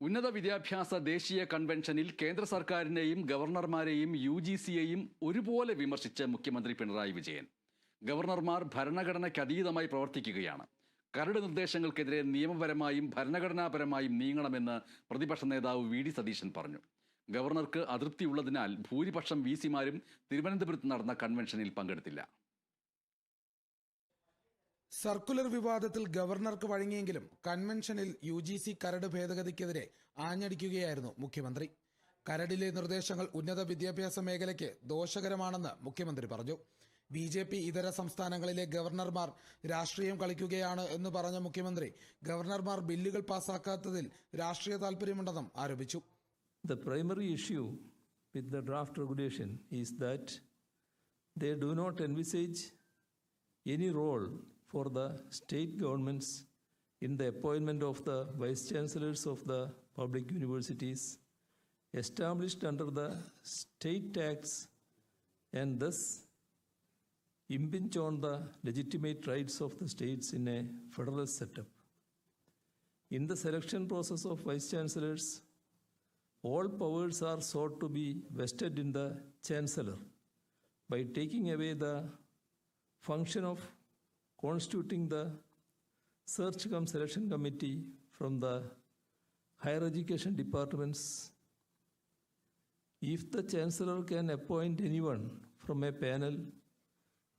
ഉന്നത വിദ്യാഭ്യാസ ദേശീയ കൺവെൻഷനിൽ കേന്ദ്ര സർക്കാരിനെയും ഗവർണർമാരെയും യു ജി സിയെയും ഒരുപോലെ വിമർശിച്ച് മുഖ്യമന്ത്രി പിണറായി വിജയൻ. ഗവർണർമാർ ഭരണഘടനയ്ക്കതീതമായി പ്രവർത്തിക്കുകയാണ്. കരട് നിർദ്ദേശങ്ങൾക്കെതിരെ നിയമപരമായും ഭരണഘടനാപരമായും നീങ്ങണമെന്ന് പ്രതിപക്ഷ നേതാവ് വി ഡി സതീശൻ പറഞ്ഞു. ഗവർണർക്ക് അതൃപ്തിയുള്ളതിനാൽ ഭൂരിപക്ഷം വി സിമാരും തിരുവനന്തപുരത്ത് നടന്ന കൺവെൻഷനിൽ പങ്കെടുത്തില്ല. സർക്കുലർ വിവാദത്തിൽ ഗവർണർക്ക് വഴങ്ങിയെങ്കിലും കൺവെൻഷനിൽ യു ജി സി കരട് ഭേദഗതിക്കെതിരെ ആഞ്ഞടിക്കുകയായിരുന്നു മുഖ്യമന്ത്രി. കരടിലെ നിർദ്ദേശങ്ങൾ ഉന്നത വിദ്യാഭ്യാസ മേഖലയ്ക്ക് ദോഷകരമാണെന്ന് മുഖ്യമന്ത്രി പറഞ്ഞു. ബി ജെ പി ഇതര സംസ്ഥാനങ്ങളിലെ ഗവർണർമാർ രാഷ്ട്രീയം കളിക്കുകയാണ് എന്ന് പറഞ്ഞ മുഖ്യമന്ത്രി ഗവർണർമാർ ബില്ലുകൾ പാസാക്കാത്തതിൽ രാഷ്ട്രീയ താൽപര്യമുണ്ടെന്നും ആരോപിച്ചു. The primary issue with the draft regulation is that they do not envisage any role for the state governments in the appointment of the vice chancellors of the public universities established under the state tax and thus impinge on the legitimate rights of the states in a federalist setup. In the selection process of vice chancellors, all powers are sought to be vested in the chancellor by taking away the function of constituting the search cum selection committee from the higher education departments if the chancellor can appoint anyone from a panel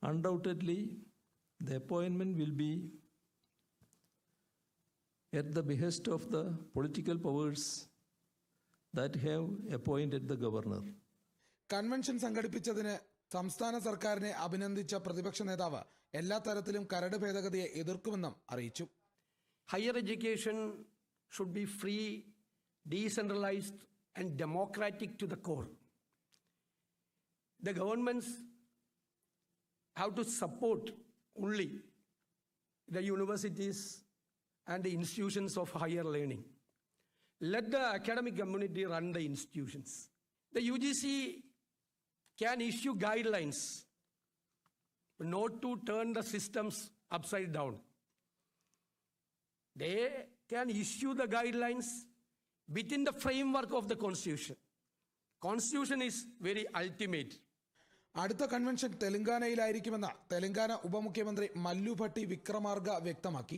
undoubtedly the appointment will be at the behest of the political powers that have appointed the governor. Convention സംഘടിപ്പിച്ചതിന് സംസ്ഥാന സർക്കാരിനെ അഭിനന്ദിച്ച പ്രതിപക്ഷ നേതാവ് എല്ലാ തരത്തിലും കരട് ഭേദഗതിയെ എതിർക്കുമെന്നും അറിയിച്ചു higher education should be free, decentralized, and democratic to the core. The governments have to support only the universities and the institutions of higher learning. Let the academic community run the institutions. The UGC can issue guidelines not to turn the systems upside down they can issue the guidelines within the framework of the constitution constitution is very ultimate അടുത്ത convention തെലങ്കാനയിലായിരിക്കുമെന്ന് തെലങ്കാന ഉപമുഖ്യമന്ത്രി മല്ലു ഭട്ടി വിക്രമാർഗ വ്യക്തമാക്കി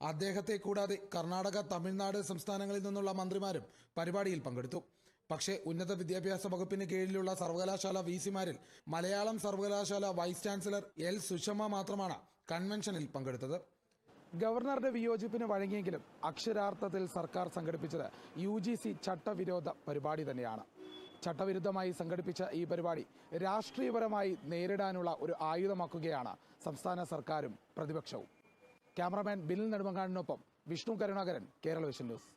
അദ്ദേഹത്തെ കൂടാതെ കർണാടക തമിഴ്നാട് സംസ്ഥാനങ്ങളിൽ നിന്നുള്ള മന്ത്രിമാരും പരിപാടിയിൽ പങ്കെടുത്തു പക്ഷേ ഉന്നത വിദ്യാഭ്യാസ വകുപ്പിന് കീഴിലുള്ള സർവകലാശാല വി സിമാരിൽ മലയാളം സർവകലാശാല വൈസ് ചാൻസലർ എൽ സുഷമ മാത്രമാണ് കൺവെൻഷനിൽ പങ്കെടുത്തത്. ഗവർണറുടെ വിയോജിപ്പിന് വഴങ്ങിയെങ്കിലും അക്ഷരാർത്ഥത്തിൽ സർക്കാർ സംഘടിപ്പിച്ചത് യു ജി സി ചട്ടവിരോധ പരിപാടി തന്നെയാണ്. ചട്ടവിരുദ്ധമായി സംഘടിപ്പിച്ച ഈ പരിപാടി രാഷ്ട്രീയപരമായി നേരിടാനുള്ള ഒരു ആയുധമാക്കുകയാണ് സംസ്ഥാന സർക്കാരും പ്രതിപക്ഷവും. ക്യാമറമാൻ ബിൽ നെടുമങ്ങാടിനൊപ്പം വിഷ്ണു കരുണാകരൻ കേരള വിഷൻ ന്യൂസ്.